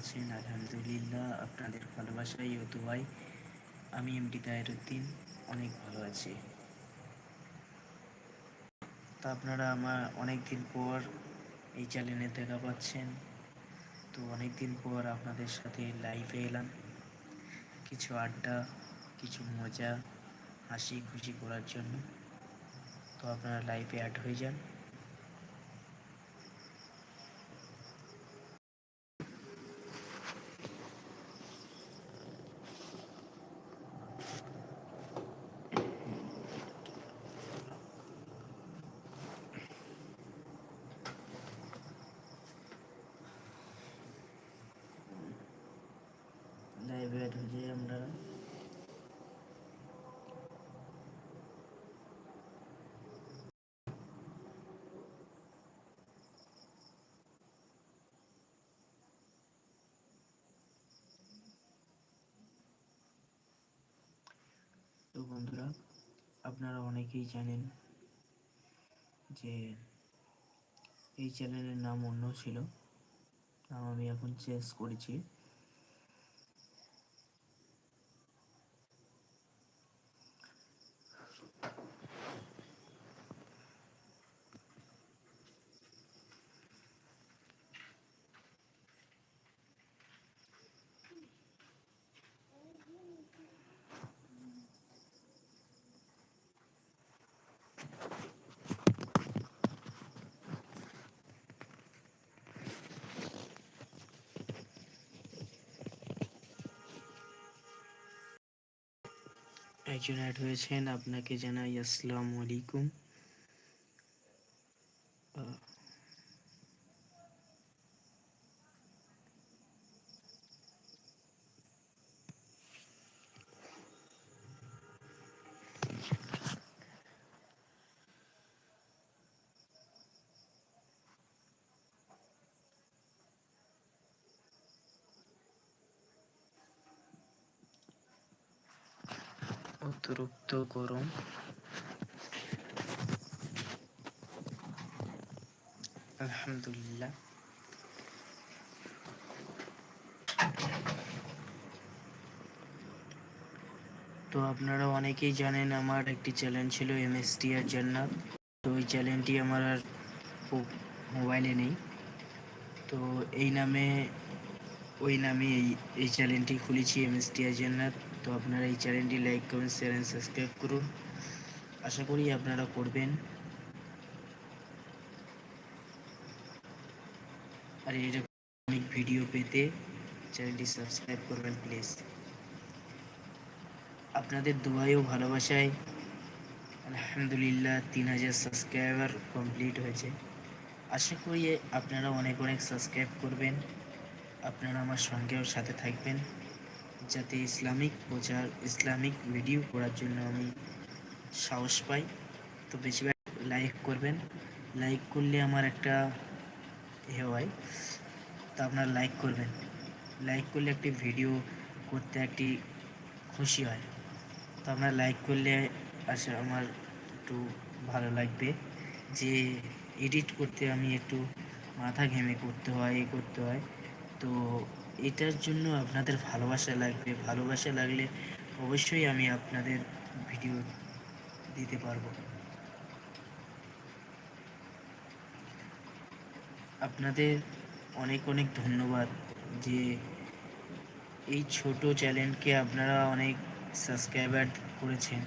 আছেন, আলহামদুলিল্লাহ। আপনাদের ভালোবাসাই ও দোয়াই আমি এমডি তাহেরুদ্দিন অনেক ভালো আছি। তো আপনারা আমার অনেক দিন পর এই চ্যানেলে দেখা পাচ্ছেন। তো অনেক দিন পর আপনাদের সাথে লাইভে এলাম। কিছু আড্ডা, কিছু মজা হাসি খুশি করার জন্য। তো আপনারা লাইভে অ্যাড হয়ে যান লাইভে অ্যাড হয়ে যাই আমরা তো বন্ধুরা, আপনারা অনেকেই জানেন যে এই চ্যানেলের নাম অন্য ছিল। নাম আমি এখন চেঞ্জ করেছি। একজন অ্যাড হয়েছেন আপনাকে জানাই আসসালামু আলাইকুম আহ, অতিরিক্ত গরম আলহামদুলিল্লাহ। তো আপনারা অনেকেই জানেন আমার একটি চ্যানেল ছিল এম এস টি আর জান্নাত। তো ওই চ্যানেলটি আমার আর মোবাইলে নেই। তো এই নামে, ওই নামে এই এই চ্যানেলটি খুলেছি এম এস টি আর জান্নাত। তো আপনারা এই চ্যানেলটি like, comment share and subscribe করুন। আশা করি আপনারা করবেন। আর এরকম অনেক ভিডিও পেতে চ্যানেলটি সাবস্ক্রাইব করবেন প্লিজ আপনাদের দোয়াই ও ভালোবাসায় আলহামদুলিল্লাহ তিন হাজার সাবস্ক্রাইবার কমপ্লিট হয়েছে। আশা করি আপনারা অনেক অনেক সাবস্ক্রাইব করবেন। আপনারা আমার সঙ্গেও সাথে থাকবেন, যাতে ইসলামিক প্রচার, ইসলামিক ভিডিও করার জন্য আমি সাহস পাই। তো বেশিরভাগ লাইক করবেন। লাইক করলে আমার একটা এ হয় তো আপনারা লাইক করবেন। লাইক করলে একটি ভিডিও করতে একটি খুশি হয়। তো আপনারা লাইক করলে আশা আমার একটু ভালো লাগবে। যে এডিট করতে আমি একটু মাথা ঘেমে করতে হয়, এ করতে হয়। তো এটার জন্য আপনাদের ভালোবাসা লাগবে। ভালোবাসা লাগলে অবশ্যই আমি আপনাদের ভিডিও দিতে পারব। আপনাদের অনেক অনেক ধন্যবাদ যে এই ছোট চ্যানেলকে আপনারা অনেক সাবস্ক্রাইবার করেছেন।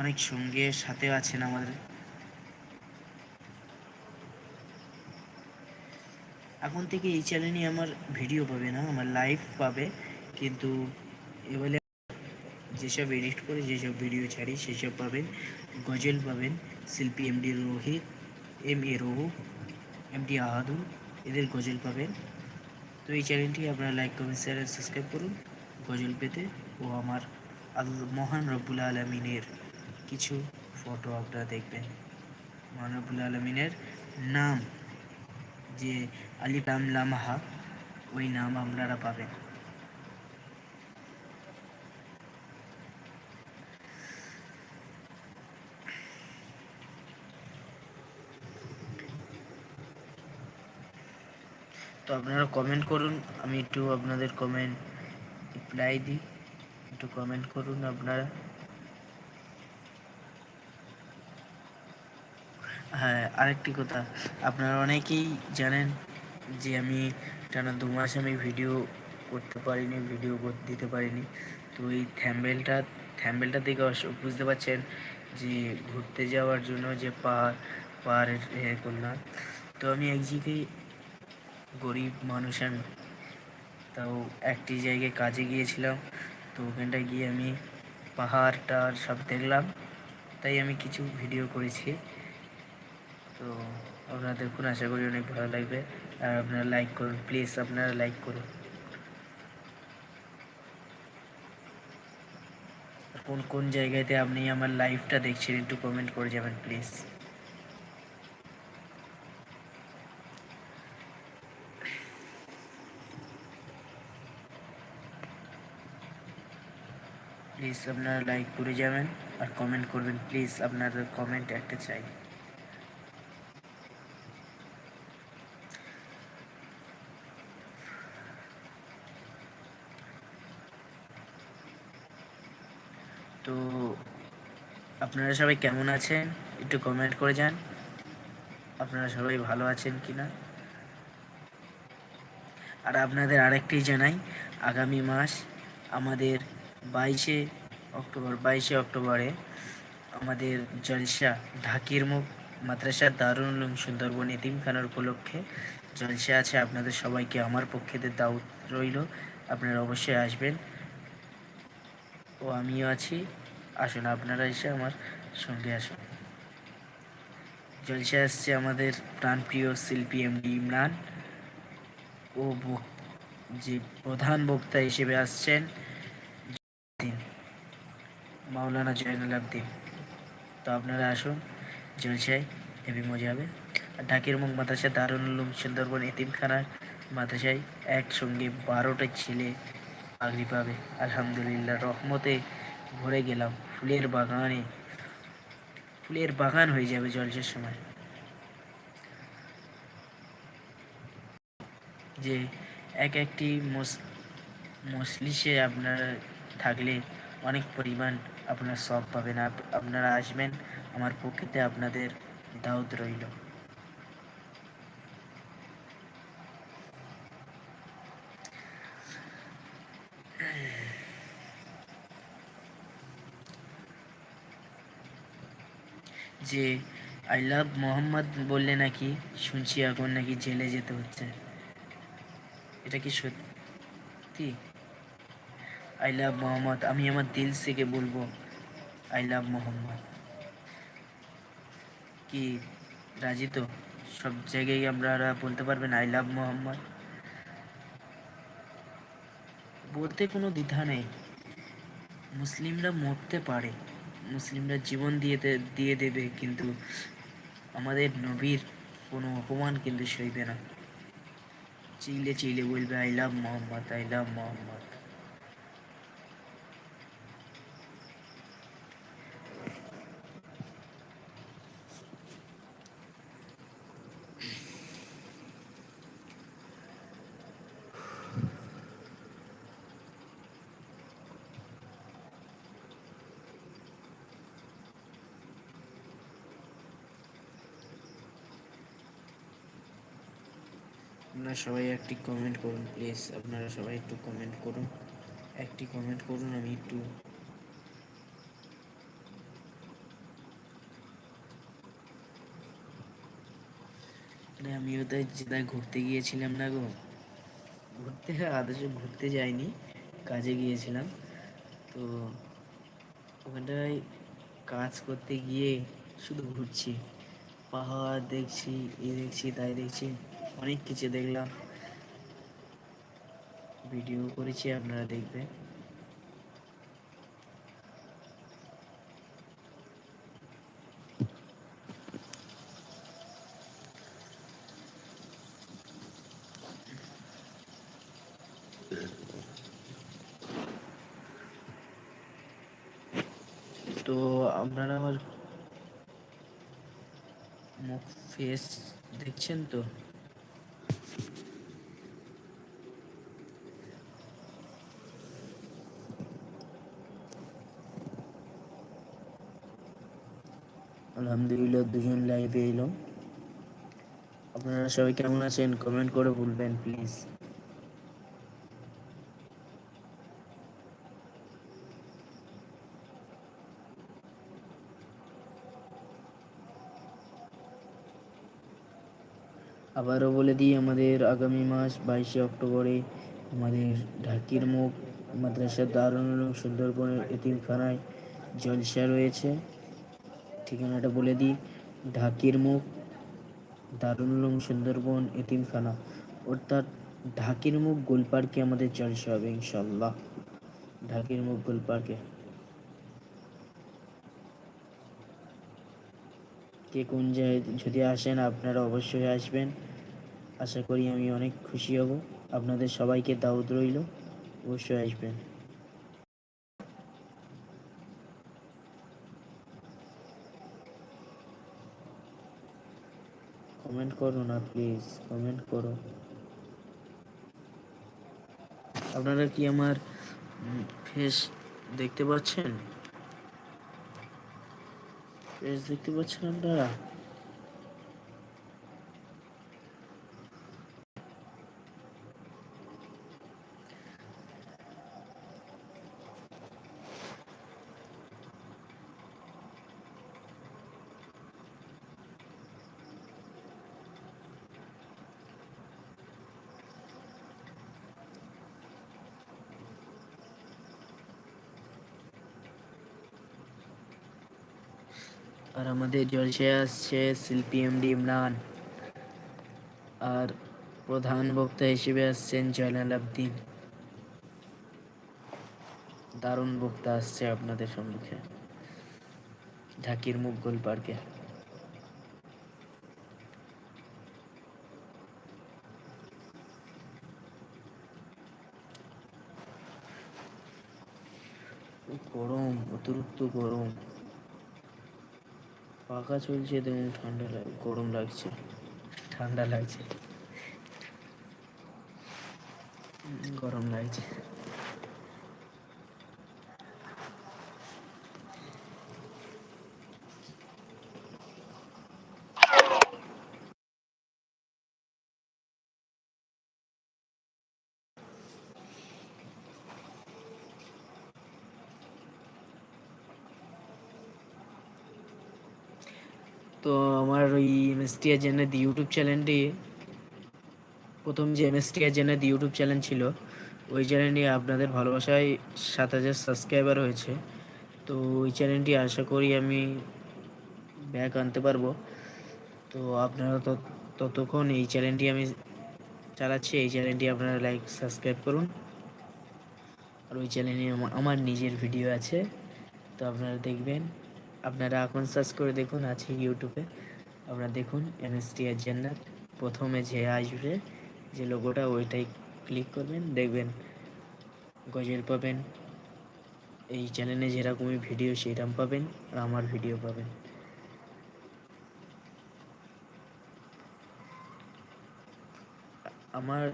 অনেক সঙ্গে সাথে আছেন আমাদের। এখন থেকে এই চ্যানেলে আমার ভিডিও পাবে না, আমার লাইভ পাবে। কিন্তু এবারে যেসব এডিট করে যেসব ভিডিও ছাড়ি সেসব পাবেন। গজল পাবেন শিল্পী MD Rohit M A Rahu MD Ahadul এদের গজল পাবেন। তো এই চ্যানেলটি আপনারা লাইক কমেন্ট শেয়ার আর সাবস্ক্রাইব করুন। গজল পেতে ও আমার মহান রব্বুল আলমিনের কিছু ফটো আপনারা দেখবেন। মহান রব্বুল আলমিনের নাম, যে আলিফলাম লামাহা ওই নাম আপনারা পাবেন। আপনারা কমেন্ট করুন, আমি একটু আপনাদের কমেন্ট রিপ্লাই দিই। একটু কমেন্ট করুন আপনারা। হ্যাঁ আরেকটি কথা, আপনারা অনেকেই জানেন যে আমি টানা দু মাস আমি ভিডিও করতে পারিনি ভিডিও দিতে পারিনি। তো এই থ্যাম্বেলটা থ্যাম্বেলটা দেখে বুঝতে পারছেন যে ঘুরতে যাওয়ার জন্য যে পাহাড়, পাহাড়ের এ করলাম। তো আমি এক জায়গায় গরিব মানুষ আমি। তাও একটি জায়গায় কাজে গিয়েছিলাম, তো ওখানটায় গিয়ে আমি পাহাড়টা সব দেখলাম। তাই আমি কিছু ভিডিও করেছি। তো আপনারা দেখুন, আশা করি অনেক ভালো লাগবে। আর আপনারা লাইক করুন প্লিজ আপনারা লাইক করুন। কোন কোন জায়গাতে আপনি আমার লাইভটা দেখছেন, একটু কমেন্ট করে যাবেন প্লিজ প্লিজ আপনারা লাইক করে যাবেন আর কমেন্ট করবেন। প্লিজ আপনাদের কমেন্ট একটা চাই। তো আপনারা সবাই কেমন আছেন? একটু কমেন্ট করে যান। আপনারা সবাই ভালো আছেন কি না আর আপনাদের আরেকটি জানাই, আগামী মাস আমাদের বাইশে অক্টোবর, বাইশে অক্টোবরে আমাদের জলসা ঢাকির মুখ, মাদ্রাসা দারুণ উলুম সুন্দরবন এতিমখানার উপলক্ষে জলসা আছে। আপনাদের সবাইকে আমার পক্ষে দাউদ রইল। আপনারা অবশ্যই আসবেন। ও আমিও আছি। আসুন, আপনারা এসে আমার সঙ্গে আসুন। জলসা আসছে আমাদের প্রাণপ্রিয় শিল্পী এমডি ইমরান। ও যে প্রধান বক্তা হিসেবে আসছেন মাওলানা জয়নুল আবদিন তো আপনারা আসুন জলসায় হেবি মজা হবে আর ঢাকের মুখ মাদ্রাসা দারুল সুন্দরবন এতিমখানার মাদ্রাসায় একসঙ্গে বারোটা ছেলে পাগড়ি পাবে। আলহামদুলিল্লাহ, রহমতে ভরে গেলাম। ফুলের বাগানে, ফুলের বাগান হয়ে যাবে জলসের সময়। যে এক একটি মসলিশে আপনার থাকলে অনেক পরিমাণ আপনার সব পাবেন। আপনারা আসবেন, আমার পক্ষেতে আপনাদের দাউদ রইল। যে আই লাভ মোহাম্মদ বললে নাকি, শুনছি এখন নাকি জেলে যেতে হচ্ছে। এটা কি সত্যি? আই লাভ মোহাম্মদ আমি আমার দিল থেকে বলব আই লাভ মোহাম্মদ কি, রাজি তো? সব জায়গায় আপনারা বলতে পারবেন আই লাভ মোহাম্মদ বলতে কোনো দ্বিধা নেই। মুসলিমরা মরতে পারে, মুসলিমরা জীবন দিয়ে দিয়ে দেবে, কিন্তু আমাদের নবীর কোনো অপমান কিন্তু সইবে না। চিলে চিলে বলবে I love Mohammad I love Mohammad আপনারা সবাই একটি কমেন্ট করুন প্লিজ আপনারা সবাই একটু কমেন্ট করুন। একটি কমেন্ট করুন, আমি একটু আমিও তাই যেটায় ঘুরতে গিয়েছিলাম না গো। ঘুরতে, আদর্শ ঘুরতে যাইনি, কাজে গিয়েছিলাম। তো ওখানটায় কাজ করতে গিয়ে শুধু ঘুরছি। পাহাড় দেখছি, এ দেখছি, তাই দেখছি। অনেক কিছু দেখলাম। ভিডিও করেছি আপনারা দেখবেন। তো আপনারা আমার মুখ ফেস দেখছেন তো? আলহামদুলিল্লাহ, দুজন লাইভে এলো। আপনারা সবাই কেমন আছেন? কমেন্ট করে বলবেন প্লিজ আবারও বলে দিই, আমাদের আগামী মাস বাইশে অক্টোবরে আমাদের ঢাকির মুখ মাদ্রাসা উলুম সুন্দরবনের এতিমখানায় জলসা রয়েছে। ঠিকানাটা বলে দিই। ঢাকির মুখ দারুল উলুম সুন্দরবন, এতিমখানা। অর্থাৎ ঢাকির মুখ গোলপার্কে আমাদের জলসা হবে ইনশাল্লাহ ঢাকির মুখ গোলপার্কে কে কোন যদি আসেন, আপনারা অবশ্যই আসবেন। আশা করি আমি অনেক খুশি হব। আপনাদের সবাইকে দাওয়াত রইল। অবশ্যই আসবেন। কমেন্ট করো না প্লিজ কমেন্ট করো। আপনারা কি আমার ফেস দেখতে পাচ্ছেন? ফেস দেখতে পাচ্ছেন আপনারা? আমাদের জলসায় আসছে শিল্পী এমডি ইমরান আর প্রধান বক্তা হিসেবে আসছেন জয়নাল আবদিন। দারুণ বক্তা আসছে আপনাদের সম্মুখে। ঢাকির মুগল পার্কে। গরম, অতিরিক্ত গরম। পাখা চলছে দেখুন ঠান্ডা লাগে গরম লাগছে। ঠান্ডা লাগছে। গরম লাগছে তো আমার ওই এমএসটি এজেন্টের ইউটিউব চ্যানেলটি, প্রথম যে এমএসটি এজেন্টের ইউটিউব চ্যানেল ছিল, ওই চ্যানেলটি আপনাদের ভালোবাসায় সাত হাজার সাবস্ক্রাইবার হয়েছে। তো ওই চ্যানেলটি আশা করি আমি ব্যাক আনতে পারব। তো আপনারা ততক্ষণ এই চ্যানেলটি আমি চালাচ্ছি, এই চ্যানেলটি আপনারা লাইক সাবস্ক্রাইব করুন। আর ওই চ্যানেলে আমার নিজের ভিডিও আছে। তো আপনারা দেখবেন, আপনারা এখন সার্চ করে দেখুন, আছে ইউটিউবে আপনারা দেখুন এমএসটি এর জান্নাত প্রথমে যে আসবে, যে লোগোটা ওইটাই ক্লিক করবেন, দেখবেন গজল পাবেন। এই চ্যানেলে যেরকমই ভিডিও সেরকম পাবেন আর আমার ভিডিও পাবেন। আমার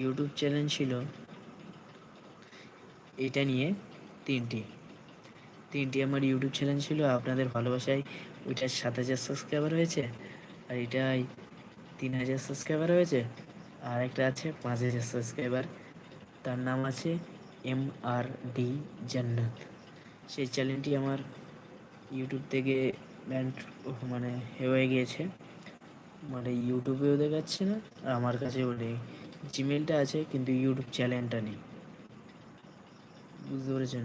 ইউটিউব চ্যানেল ছিল এটা নিয়ে তিনটি। তিনটি আমার ইউটিউব চ্যানেল ছিল, আপনাদের ভালোবাসায় ওইটার সাত হাজার সাবস্ক্রাইবার হয়েছে, আর এটাই তিন হাজার সাবস্ক্রাইবার হয়েছে, আর একটা আছে পাঁচ হাজার সাবস্ক্রাইবার তার নাম আছে এম আর ডি জান্নাত। সেই চ্যানেলটি আমার ইউটিউব থেকে ব্যান্ড মানে হয়ে গিয়েছে। মানে ইউটিউবেও দেখাচ্ছে না, আর আমার কাছে ওটাই। জিমেলটা আছে, কিন্তু ইউটিউব চ্যানেলটা নেই। বুঝতে পেরেছেন?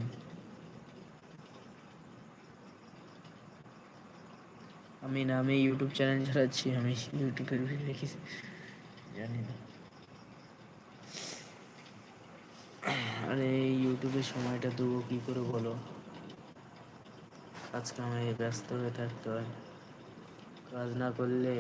আমি না আমি ইউটিউব চ্যানেল চালাচ্ছি আমি ইউটিউবের ভিডিও দেখি। জানি না। আরে ইউটিউবে সময়টা দেবো, কী করে বলো? কাজ কামে ব্যস্ত হয়ে থাকতে হয়। কাজ না করলে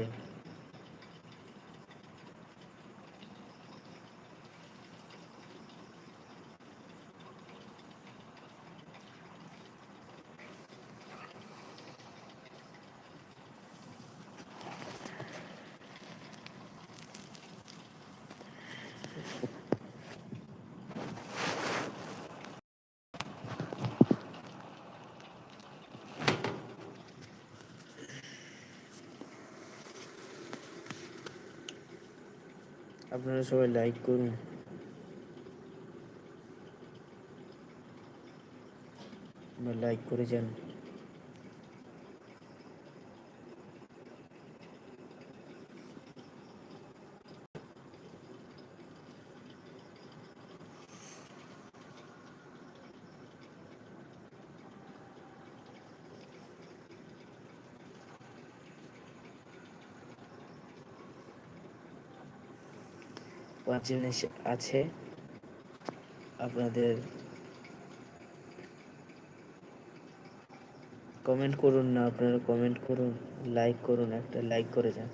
আপনারা সবাই লাইক করুন। লাইক করে যান। পাঁচজন এসে আছে আপনাদের কমেন্ট করুন না, আপনারা কমেন্ট করুন লাইক করুন, একটা লাইক করে যান।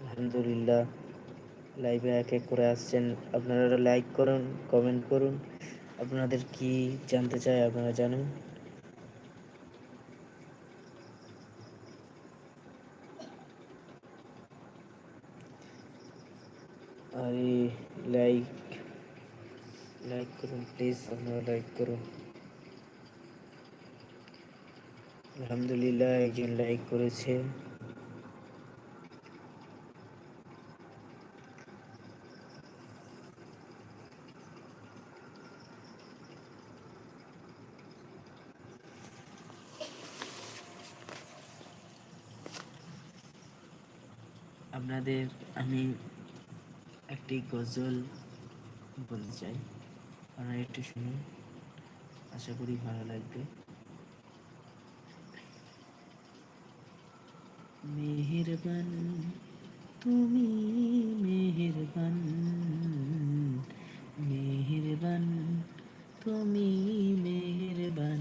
আলহামদুলিল্লাহ লাইভে এক এক করে আসছেন। আপনারা লাইক করুন কমেন্ট করুন। আপনাদের কি জানতে চাই আপনারা জানুন। আরে লাইক লাইক করুন প্লিজ আপনারা লাইক করুন। আলহামদুলিল্লাহ একজন লাইক করেছে। আপনাদের আমি একটি গজল বলতে চাই। আপনারা একটু শুনুন। আশা করি ভালো লাগবে। মেহেরবান, তুমি মেহেরবান মেহেরবান, তুমি মেহেরবান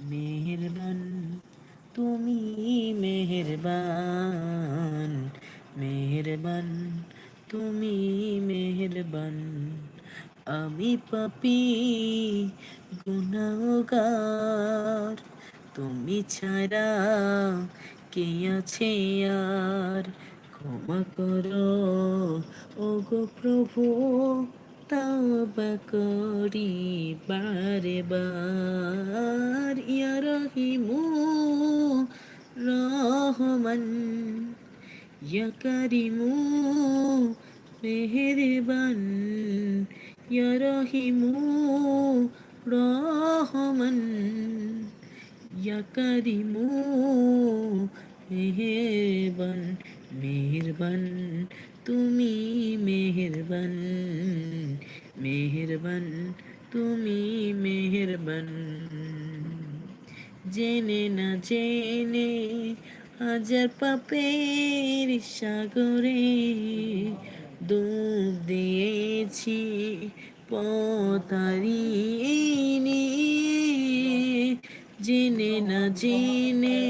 মেহেরবান, তুমি মেহেরবান মেহেরবান তুমি মেহেরবান, আমি পাপি, গুনাহগার। তুমি ছাড়া কে আছে আর? ক্ষমা করো ও গো প্রভু তবা করি বারে বার ইয়া রহিমু রহমান, ইয়া করিমু মেহেরবান, ইয়া রহিমু রহমান, ইয়া করিমু মেহেরবান মেহেরবান, তুমি মেহেরবান মেহেরবান, তুমি মেহেরবান। জেনে না জেনে হাজার পাপের সাগরে ডুব দিয়েছি পতারিনি জেনে না জেনে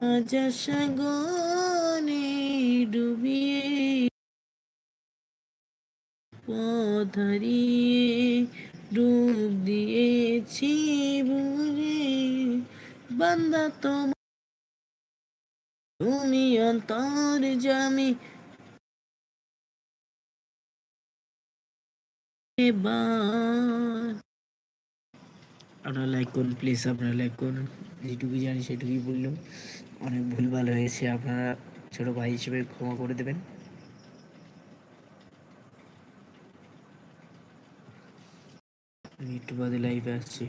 হাজার সাগরে ডুবিয়ে পথারিয়ে ডুব দিয়েছি বুড়ে বান্দা তোমার, তুমি অন্তর জামি আপনারা লাইক করুন প্লিজ আপনারা লাইক করুন। যেটুকু জানি সেটুকুই বললাম। অনেক ভুল ভুলভাল হয়েছে, আপনারা ছোট ভাই হিসেবে ক্ষমা করে দেবেন। একটু বাদে লাইভে আসছি।